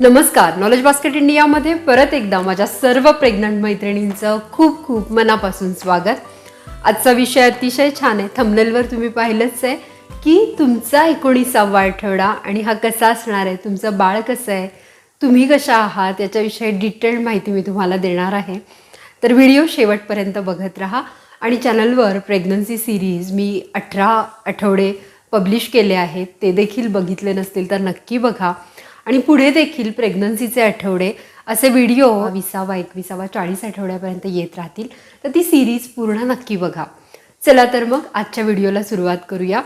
नमस्कार knowledge basket इंडियामध्ये परत एकदा माझ्या सर्व प्रेग्नंट मैत्रिणींचं खूप खूप मनापासून स्वागत. आजचा विषय अतिशय छान आहे. थंबनेलवर तुम्ही पाहिलंच आहे की तुमचा एकोणीसावा आठवडा आणि हा कसा असणार आहे? तुमचं बाळ कसं आहे? तुम्ही कशा आहात? याच्याविषयी डिटेल्ड माहिती मी तुम्हाला देणार आहे. तर व्हिडिओ शेवटपर्यंत बघत राहा आणि चॅनलवर प्रेग्नन्सी सिरीज मी अठरा आठवडे पब्लिश केले आहेत. ते देखील बघितले नसतील तर नक्की बघा. आणि पुढे देखील प्रेग्नन्सीचे आठवडे असे व्हिडिओ विसावा एकविसावा चाळीस आठवड्यापर्यंत येत राहतील. तर ती सिरीज पूर्ण नक्की बघा. चला तर मग आजच्या व्हिडिओला सुरुवात करूया.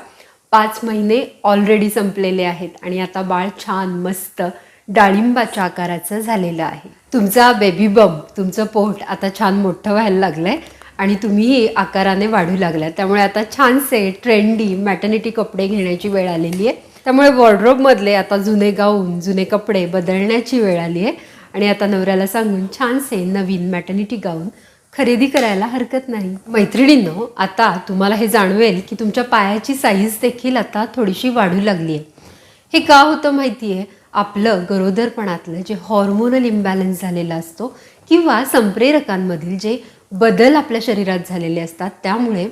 पाच महिने ऑलरेडी संपलेले आहेत आणि आता बाळ छान मस्त डाळिंबाच्या आकाराचं झालेलं आहे. तुमचा बेबी बम तुमचं पोट आता छान मोठं व्हायला लागलंय आणि तुम्ही आकाराने वाढू लागला त्यामुळे आता छानसे ट्रेंडी मॅटर्निटी कपडे घेण्याची वेळ आलेली आहे. त्यामुळे वॉर्ड्रोबमधले आता जुने गाऊन जुने कपडे बदलण्याची वेळ आली आहे. आणि आता नवऱ्याला सांगून छानसे नवीन मॅटर्निटी गाऊन खरेदी करायला हरकत नाही. मैत्रिणींनो आता तुम्हाला हे जाणवेल की तुमच्या पायाची साईज देखील आता थोडीशी वाढू लागली आहे. हे का होतं माहिती आहे आपलं गरोदरपणातलं जे हॉर्मोनल इम्बॅलन्स झालेला असतो किंवा संप्रेरकांमधील जे बदल आपल्या शरीरात झालेले असतात त्यामुळे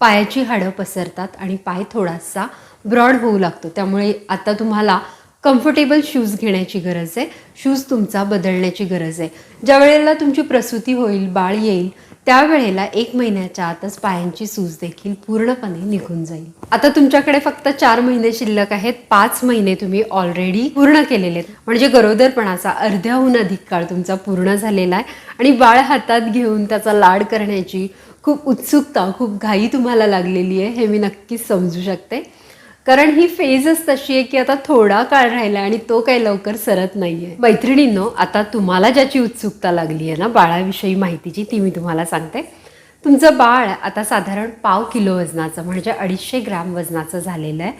पायाची हाडं पसरतात आणि पाय थोडासा ब्रॉड होऊ लागतो. त्यामुळे आता तुम्हाला कम्फर्टेबल शूज घेण्याची गरज आहे. शूज तुमचा बदलण्याची गरज आहे. ज्या वेळेला तुमची प्रसूती होईल बाळ येईल त्यावेळेला एक महिन्याच्या आतच पायांची सूज देखील पूर्णपणे निघून जाईल. आता तुमच्याकडे फक्त चार महिने शिल्लक आहेत. पाच महिने तुम्ही ऑलरेडी पूर्ण केलेले आहेत. म्हणजे गरोदरपणाचा अर्ध्याहून अधिक काळ तुमचा पूर्ण झालेला आहे. आणि बाळ हातात घेऊन त्याचा लाड करण्याची खूप उत्सुकता खूप घाई तुम्हाला लागलेली आहे हे मी नक्कीच समजू शकते. कारण ही फेजच तशी आहे की आता थोडा काळ राहिला आणि तो काही लवकर सरत नाही आहे मैत्रिणींनो आता तुम्हाला ज्याची उत्सुकता लागली आहे ना बाळाविषयी माहितीची ती मी तुम्हाला सांगते. तुमचं बाळ आता साधारण पाव किलो वजनाचं म्हणजे अडीचशे ग्रॅम वजनाचं झालेलं आहे.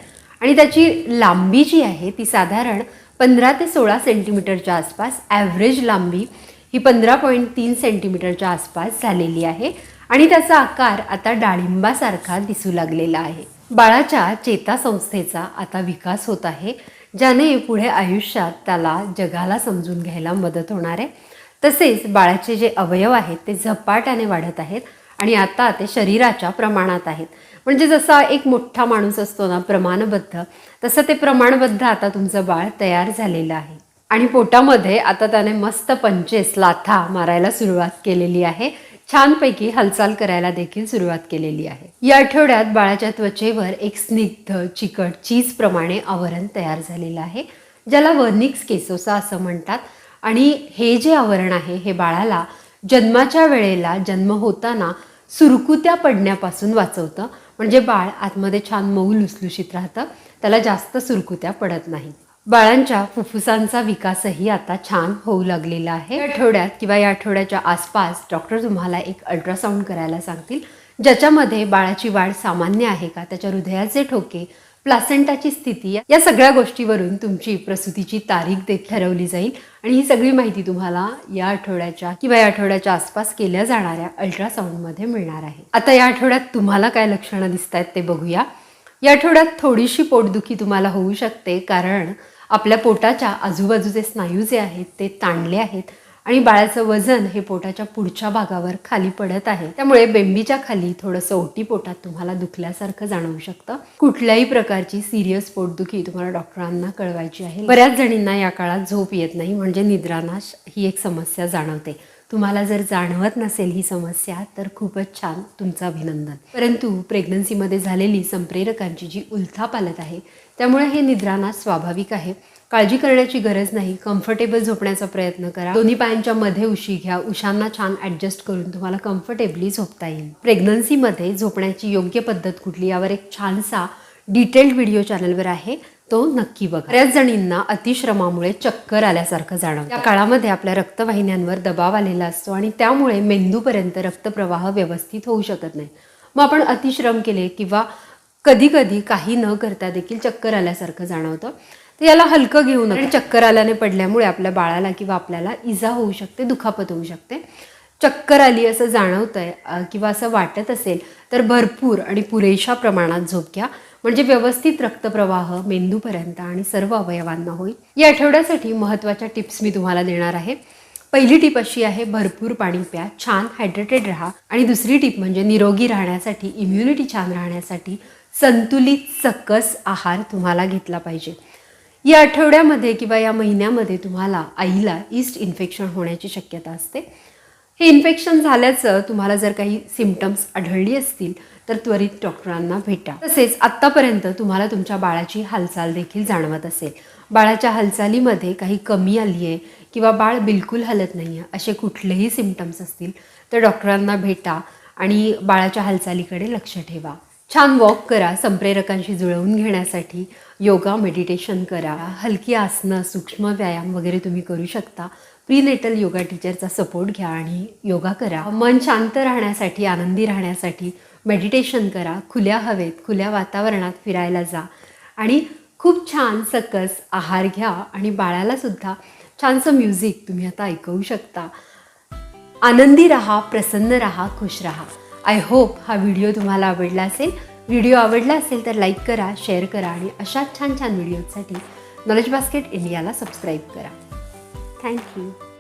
आणि त्याची लांबी जी आहे ती साधारण पंधरा ते सोळा सेंटीमीटरच्या आसपास ॲव्हरेज लांबी ही पंधरा पॉईंट तीन सेंटीमीटरच्या आसपास झालेली आहे. आणि त्याचा आकार आता डाळिंबासारखा दिसू लागलेला आहे. बाळाच्या चेतासंस्थेचा आता विकास होत आहे ज्याने पुढे आयुष्यात त्याला जगाला समजून घ्यायला मदत होणार आहे. तसेच बाळाचे जे अवयव आहेत ते झपाट्याने वाढत आहेत आणि आता ते शरीराच्या प्रमाणात आहेत. म्हणजे जसा एक मोठा माणूस असतो ना प्रमाणबद्ध तसं ते प्रमाणबद्ध आता तुमचं बाळ तयार झालेलं आहे. आणि पोटामध्ये आता त्याने मस्त पंचेस लाथा मारायला सुरुवात केलेली आहे. छानपैकी हालचाल करायला देखील सुरुवात केलेली आहे. या आठवड्यात बाळाच्या त्वचेवर एक स्निग्ध चिकट चीज प्रमाणे आवरण तयार झालेलं आहे ज्याला वर्निक्स केसोसा असं म्हणतात. आणि हे जे आवरण आहे हे बाळाला जन्माच्या वेळेला जन्म होताना सुरकुत्या पडण्यापासून वाचवतं. म्हणजे बाळ आतमध्ये छान मऊ लुसलुशीत राहतं. त्याला जास्त सुरकुत्या पडत नाही. बाळांच्या फुफ्फुसांचा विकासही आता छान होऊ लागलेला आहे. आठवड्यात किंवा या आठवड्याच्या आसपास डॉक्टर तुम्हाला एक अल्ट्रासाऊंड करायला सांगतील ज्याच्यामध्ये बाळाची वाढ सामान्य आहे का त्याच्या हृदयाचे ठोके प्लासेंटाची स्थिती या सगळ्या गोष्टीवरून तुमची प्रसूतीची तारीख ते ठरवली जाईल. आणि ही सगळी माहिती तुम्हाला या आठवड्याच्या किंवा या आठवड्याच्या आसपास केल्या जाणाऱ्या अल्ट्रासाऊंडमध्ये मिळणार आहे. आता या आठवड्यात तुम्हाला काय लक्षणं दिसत आहेत ते बघूया. या आठवड्यात थोडीशी पोटदुखी तुम्हाला होऊ शकते कारण आपल्या पोटाच्या आजूबाजूचे स्नायू जे आहेत ते ताणले आहेत आणि बाळाचं वजन हे पोटाच्या पुढच्या भागावर खाली पडत आहे. त्यामुळे बेंबीच्या खाली थोडंसं ओटी पोटात तुम्हाला दुखल्यासारखं जाणवू शकतं. कुठल्याही प्रकारची सिरियस पोटदुखी तुम्हाला डॉक्टरांना कळवायची आहे. बऱ्याच जणींना या काळात झोप येत नाही म्हणजे निद्रानाश ही एक समस्या जाणवते. तुम्हाला जर जाणवत नसेल ही समस्या तर खूपच छान तुमचं अभिनंदन. परंतु प्रेग्नन्सीमध्ये झालेली संप्रेरकांची जी उलथापालत आहे त्यामुळे हे निद्रानाश स्वाभाविक आहे. काळजी करण्याची गरज नाही. कम्फर्टेबल झोपण्याचा प्रयत्न करा. दोन्ही पायांच्या मध्ये उशी घ्या. उशांना छान ॲडजस्ट करून तुम्हाला कम्फर्टेबली झोपता येईल. प्रेग्नन्सीमध्ये झोपण्याची योग्य पद्धत कुठली? यावर एक छानसा डिटेल्ड व्हिडिओ चॅनलवर आहे. तो नक्की बघा. बऱ्याच जणींना अतिश्रमामुळे चक्कर आल्यासारखं जाणवतं. त्या काळामध्ये आपल्या रक्तवाहिन्यांवर दबाव आलेला असतो आणि त्यामुळे मेंदूपर्यंत रक्तप्रवाह व्यवस्थित होऊ शकत नाही. मग आपण अतिश्रम केले किंवा कधी कधी काही न करता देखील चक्कर आल्यासारखं जाणवतं. तर याला हलकं घेऊ नका. चक्कर आल्याने पडल्यामुळे आपल्या बाळाला किंवा आपल्याला इजा होऊ शकते दुखापत होऊ शकते. चक्कर आली असं जाणवतंय आहे किंवा असं वाटत असेल तर भरपूर आणि पुरेशा प्रमाणात झोप घ्या. म्हणजे व्यवस्थित रक्तप्रवाह मेंदूपर्यंत आणि सर्व अवयवांना होईल. या आठवड्यासाठी महत्त्वाच्या टिप्स मी तुम्हाला देणार आहे. पहिली टीप अशी आहे भरपूर पाणी प्या छान हायड्रेटेड राहा. आणि दुसरी टीप म्हणजे निरोगी राहण्यासाठी इम्युनिटी छान राहण्यासाठी संतुलित सकस आहार तुम्हाला घेतला पाहिजे. या आठवड्यामध्ये किंवा या महिन्यामध्ये तुम्हाला आईला ईस्ट इन्फेक्शन होण्याची शक्यता असते. हे इन्फेक्शन झाल्याचं तुम्हाला जर काही सिमटम्स आढळली असतील तर त्वरित डॉक्टरांना भेटा. तसेच आत्तापर्यंत तुम्हाला तुमच्या बाळाची हालचाल देखील जाणवत असेल. बाळाच्या हालचालीमध्ये काही कमी आली आहे किंवा बाळ बिलकुल हलत नाही आहे असे कुठलेही सिमटम्स असतील तर डॉक्टरांना भेटा आणि बाळाच्या हालचालीकडे लक्ष ठेवा. छान वॉक करा संप्रेरकांशी जुळवून घेण्यासाठी योगा मेडिटेशन करा. हलकी आसनं सूक्ष्म व्यायाम वगैरे तुम्ही करू शकता. प्रीनेटल योगा टीचरचा सपोर्ट घ्या आणि योगा करा. मन शांत राहण्यासाठी आनंदी राहण्यासाठी मेडिटेशन करा. खुल्या हवेत खुल्या वातावरणात फिरायला जा. आणि खूप छान सकस आहार घ्या आणि बाळालासुद्धा छानसं म्युझिक तुम्ही आता ऐकवू शकता. आनंदी रहा प्रसन्न रहा खुश रहा. आय होप हा व्हिडिओ तुम्हाला आवडला असेल. व्हिडिओ आवडला असेल तर लाईक करा शेअर करा आणि अशाच छान छान व्हिडिओसाठी नॉलेज बास्केट इंडियाला सबस्क्राईब करा. Thank you.